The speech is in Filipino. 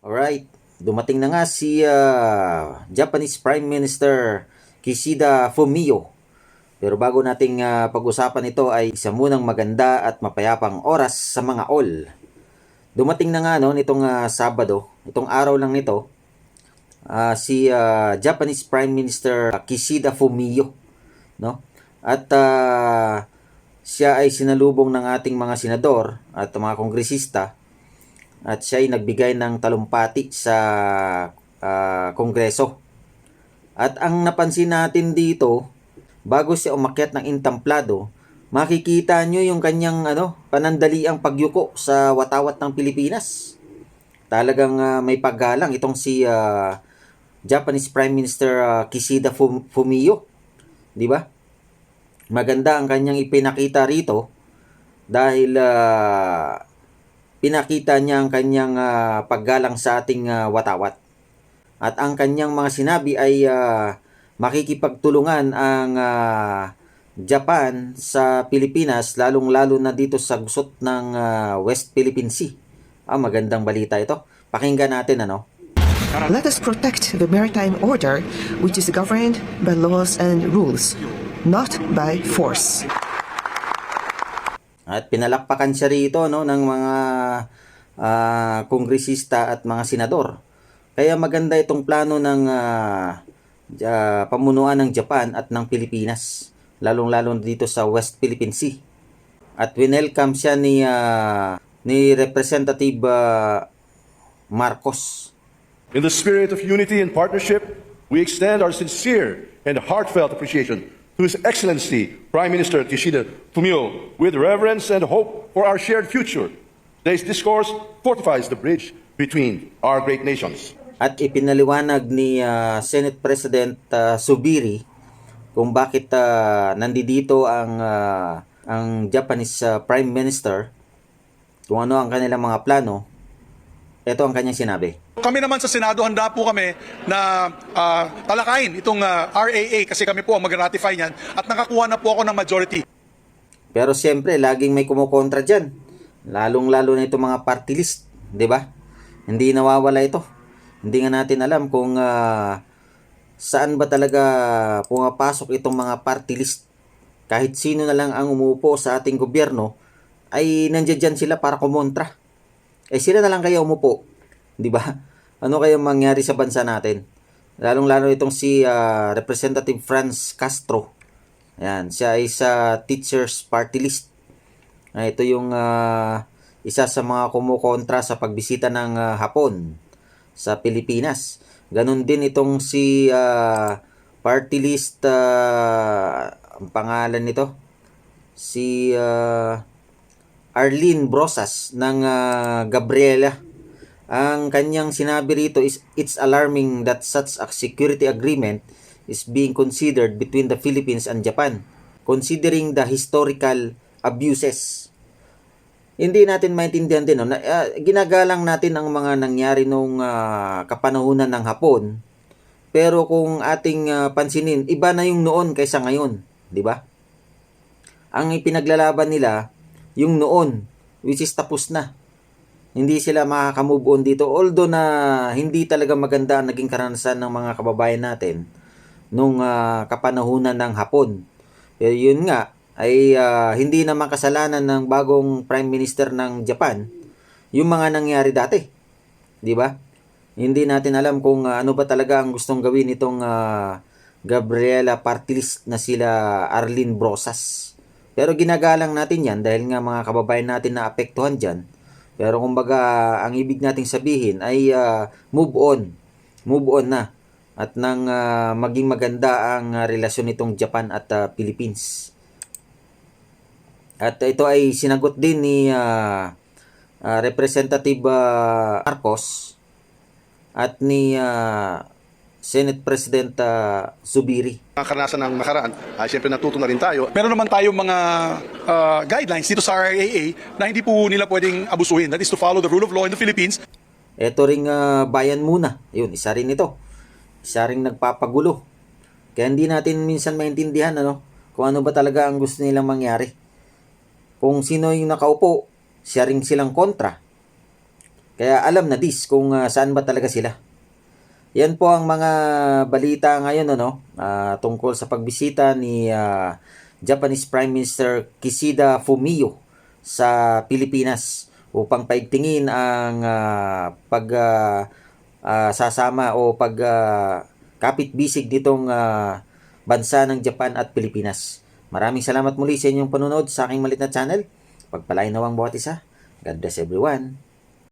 Alright, dumating na nga si ah, Japanese Prime Minister Kishida Fumio. Pero bago nating ah, pag-usapan ito ay isa munang maganda at mapayapang oras sa mga all. Dumating na nga no nitong ah, Sabado, itong araw lang nito, ah, si ah, Japanese Prime Minister Kishida Fumio, no? At ah, siya ay sinalubong ng ating mga senador at mga kongresista at siya ay nagbigay ng talumpati sa ah, kongreso. At ang napansin natin dito, bago siya umakyat ng intamplado, makikita nyo yung kanyang ano, panandaliang pagyuko sa watawat ng Pilipinas. Talagang ah, may paggalang itong si ah, Japanese Prime Minister ah, Kishida Fum- Fumio. Di ba? Maganda ang kanyang ipinakita rito dahil ah, pinakita niya ang kanyang ah, paggalang sa ating ah, watawat. At ang kanyang mga sinabi ay ah, makikipagtulungan ang ah, Japan sa Pilipinas lalong-lalo na dito sa gusot ng ah, West Philippine Sea. Ah, magandang balita ito. Pakinggan natin ano. Let us protect the maritime order, which is governed by laws and rules, not by force. At pinalakpakan siya rito no ng mga ah, kongresista at mga senador. Kaya maganda itong plano ng ah, ja- pamunuan ng Japan at ng Pilipinas, lalong-lalo dito sa West Philippine Sea. At winelcome siya ni ah, ni Representative ah, Marcos. In the spirit of unity and partnership, we extend our sincere and heartfelt appreciation His Excellency Prime Minister Kishida Fumio with reverence and hope for our shared future. Today's discourse fortifies the bridge between our great nations. At ipinaliwanag ni ah, Senate President ah, Subiri kung bakit uh, nandito ang ah, ang Japanese ah, Prime Minister kung ano ang kanilang mga plano. Ito ang kanyang sinabi. Kami naman sa Senado, handa po kami na ah, talakayin itong ah, RAA kasi kami po ang mag-ratify niyan at nakakuha na po ako ng majority. Pero siyempre, laging may kumukontra dyan. Lalong-lalo na itong mga party list. 'di ba? Hindi nawawala ito. Hindi nga natin alam kung ah, saan ba talaga pumapasok itong mga party list. Kahit sino na lang ang umupo sa ating gobyerno, ay nandiyan sila para kumontra. Eh sila na lang kaya umupo. 'Di ba? Ano kaya mangyari sa bansa natin? Lalong-lalo itong si ah, Representative Franz Castro. Ayan, siya ay sa teachers party list. Ah, ito yung ah, isa sa mga kumukontra sa pagbisita ng ah, Hapon sa Pilipinas. Ganon din itong si ah, party list ah, ang pangalan nito si ah, Arlene Brosas ng ah, Gabriela. Ang kanyang sinabi rito is it's alarming that such a security agreement is being considered between the Philippines and Japan considering the historical abuses. Hindi natin maintindihan din no, na, ah, ginagalang natin ang mga nangyari nung ah, kapanahunan ng Hapon. Pero kung ating ah, pansinin, iba na yung noon kaysa ngayon, di ba? Ang ipinaglalaban nila yung noon which is tapos na hindi sila makaka-move on dito. Although na hindi talaga maganda ang naging karanasan ng mga kababayan natin nung ah, kapanahunan ng Hapon. Pero yun nga, ay ah, hindi naman kasalanan ng bagong Prime Minister ng Japan yung mga nangyari dati. Di ba? Hindi natin alam kung ah, ano ba talaga ang gustong gawin itong ah, Gabriela Partilist na sila Arlene Brosas. Pero ginagalang natin yan dahil nga mga kababayan natin na apektuhan dyan. Pero kumbaga, ang ibig nating sabihin ay ah, move on. Move on na. At nang ah, maging maganda ang ah, relasyon nitong Japan at ah, Philippines. At ito ay sinagot din ni ah, ah, Representative ah, Marcos at ni ah, Senate President ah, Zubiri. Ang karanasan ng nakaraan, ay siyempre natuto na rin tayo. Meron naman tayong mga ah, guidelines dito sa RAA na hindi po nila pwedeng abusuhin. That is to follow the rule of law in the Philippines. Ito ring ah, bayan muna. Yun, isa rin ito. Isa ring nagpapagulo. Kaya hindi natin minsan maintindihan ano, kung ano ba talaga ang gusto nilang mangyari. Kung sino yung nakaupo, siya ring silang kontra. Kaya alam na dis kung ah, saan ba talaga sila. Yan po ang mga balita ngayon ano, ah, tungkol sa pagbisita ni ah, Japanese Prime Minister Kishida Fumio sa Pilipinas upang paigtingin ang ah, pag ah, ah, sasama o pag ah, kapit-bisig nitong ah, bansa ng Japan at Pilipinas. Maraming salamat muli sa inyong panunod sa aking malit na channel. Pagpalain nawang bawat isa. God bless everyone.